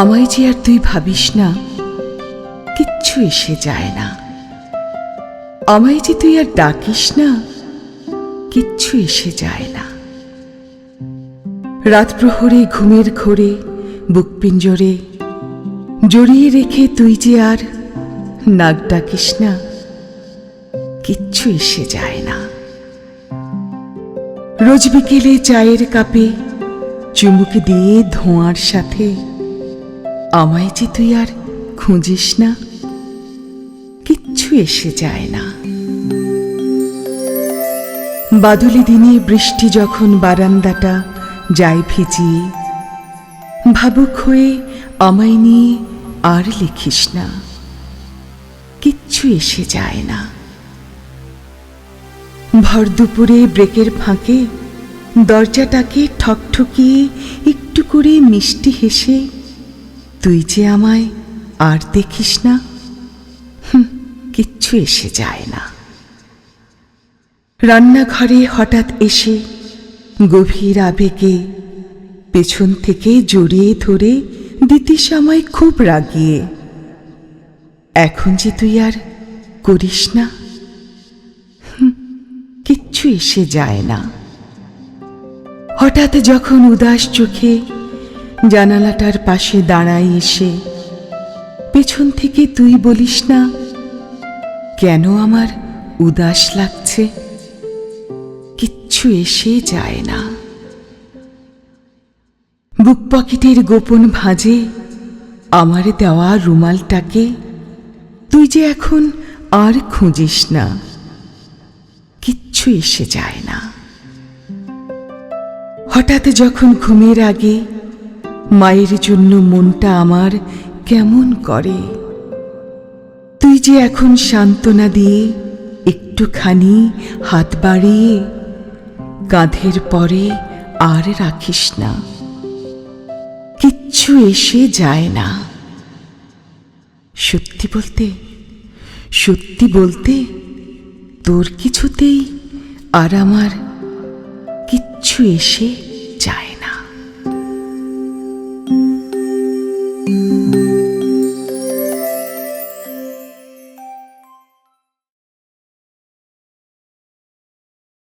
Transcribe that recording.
আমায় যে আর তুই ভাবিস না, কিচ্ছু এসে যায় না। আমায় যে তুই আর ডাকিস না, কিচ্ছু এসে যায় না। রাত প্রহরে, ঘুমের ঘোরে, বুক পিঞ্জরে, জড়িয়ে রেখে তুই যে আর নাক ডাকিস না, কিচ্ছু এসে যায় না। রোজ বিকেলে চায়ের কাপে চুমুক দিয়ে ধোঁয়ার সাথে আমায় যে তুই আর খুঁজিস না, কিচ্ছু এসে যায় না। বাদুলি দিনে বৃষ্টি যখন বারান্দাটা যায় ভিজিয়ে ভাবুক হয়ে আমায় নিয়ে আর লিখিস না, কিচ্ছু এসে যায় না। ভর দুপুরে ব্রেকের ফাঁকে দরজাটাকে ঠকঠকিয়ে একটু করে মিষ্টি হেসে তুই যে আমায় আর দেখিস না কিচ্ছু এসে যায় না। রান্নাঘরে হঠাৎ এসে গভীর আবেগে পেছন থেকে জড়িয়ে ধরে দিতিস আমায় খুব রাগিয়ে। এখন যে তুই আর করিস না কিচ্ছু এসে যায় না। হঠাৎ যখন উদাস চোখে জানালাটার পাশে দাঁড়াই এসে, পেছন থেকে তুই বলিস না, কেন আমার উদাস লাগছে? কিচ্ছু এসে যায় না। বুক পকেটের গোপন ভাঁজে আমার দেওয়া রুমালটাকে, তুই যে এখন আর খুঁজিস না, কিচ্ছু এসে যায় না। হঠাৎ যখন ঘুমের আগে মায়ের জন্য মনটা আমার কেমন করে? তুই যে এখন সান্ত্বনা দিয়ে একটুখানি হাত বাড়িয়ে কাঁধের পরে আর রাখিস না। কিচ্ছু এসে যায় না। সত্যি বলতে সত্যি বলতে তোর কিছুতেই আর আমার কিচ্ছু এসে 嗯。